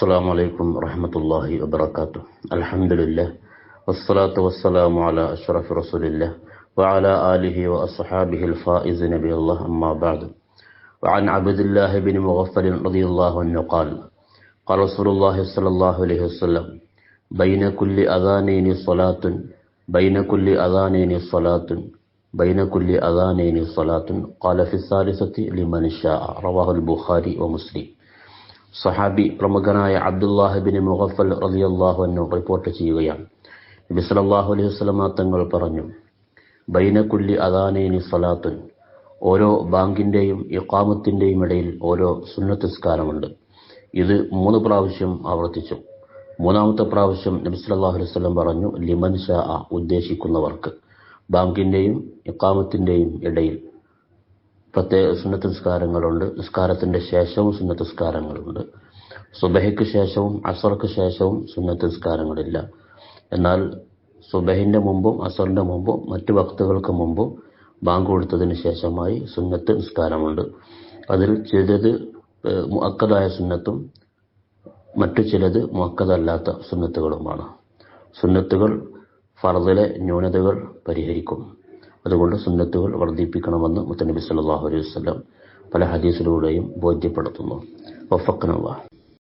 السلام عليكم ورحمة الله وبركاته. الحمد لله والصلاة والسلام على أشرف رسول الله وعلى آله وأصحابه الفائز نبي الله أما بعد. وعن عبد الله بن مغفل رضي الله عنه قال قال رسول الله صلى الله عليه وسلم بين كل أذانين صلاة بين كل أذانين صلاة بين كل أذانين صلاة. قال في الثالثة لمن شاء. رواه البخاري ومسلم. സഹാബി പ്രമുഖനായ അബ്ദുല്ലാഹിബിൻ മുഗഫൽ റളിയല്ലാഹു അൻഹു റിപ്പോർട്ട് ചെയ്യുകയാണ്. നബി സല്ലല്ലാഹു അലൈഹി വസല്ലമ തങ്ങൾ പറഞ്ഞു ബൈനക്കുല്ലി അദാനൈനി സലാത്തുൻ ഓരോ ബാങ്കിന്റെയും ഇഖാമത്തിന്റെയും ഇടയിൽ ഓരോ സുന്നത്തിസ്കാരമുണ്ട്. ഇത് മൂന്ന് പ്രാവശ്യം ആവർത്തിച്ചു. മൂന്നാമത്തെ പ്രാവശ്യം നബി സല്ലല്ലാഹു അലൈഹി വസല്ലം പറഞ്ഞു ലിമൻ ഷാ ഉദ്ദേശിക്കുന്നവർക്ക്. ബാങ്കിന്റെയും ഇഖാമത്തിന്റെയും ഇടയിൽ പ്രത്യേക സുന്നത്ത് നിസ്കാരങ്ങളുണ്ട് നിസ്കാരത്തിന്റെ ശേഷവും സുന്നത്ത് നിസ്കാരങ്ങളുണ്ട് സുബഹയ്ക്ക് ശേഷവും അസർക്ക് ശേഷവും സുന്നത്ത് നിസ്കാരങ്ങളില്ല എന്നാൽ സുബഹിന്റെ മുമ്പും അസറിന്റെ മുമ്പും മറ്റു വക്തുകൾക്ക് മുമ്പും ബാങ്ക് കൊടുത്തതിന് ശേഷമായി സുന്നത്ത് നിസ്കാരമുണ്ട്. അതിൽ ചിലത് മുക്കതായ സുന്നത്തും മറ്റു ചിലത് മുക്കതല്ലാത്ത സുന്നത്തുകളുമാണ്. സുന്നത്തുകൾ ഫർദിലെ ന്യൂനതകൾ പരിഹരിക്കും. അതുകൊണ്ട് സുന്നത്തുകൾ വർദ്ധിപ്പിക്കണമെന്ന് മുത്തനബി സല്ലല്ലാഹു അലൈഹി വസല്ലം പല ഹദീസിലൂടെയും ബോധ്യപ്പെടുത്തുന്നു. വഫഖ്നല്ലാഹ്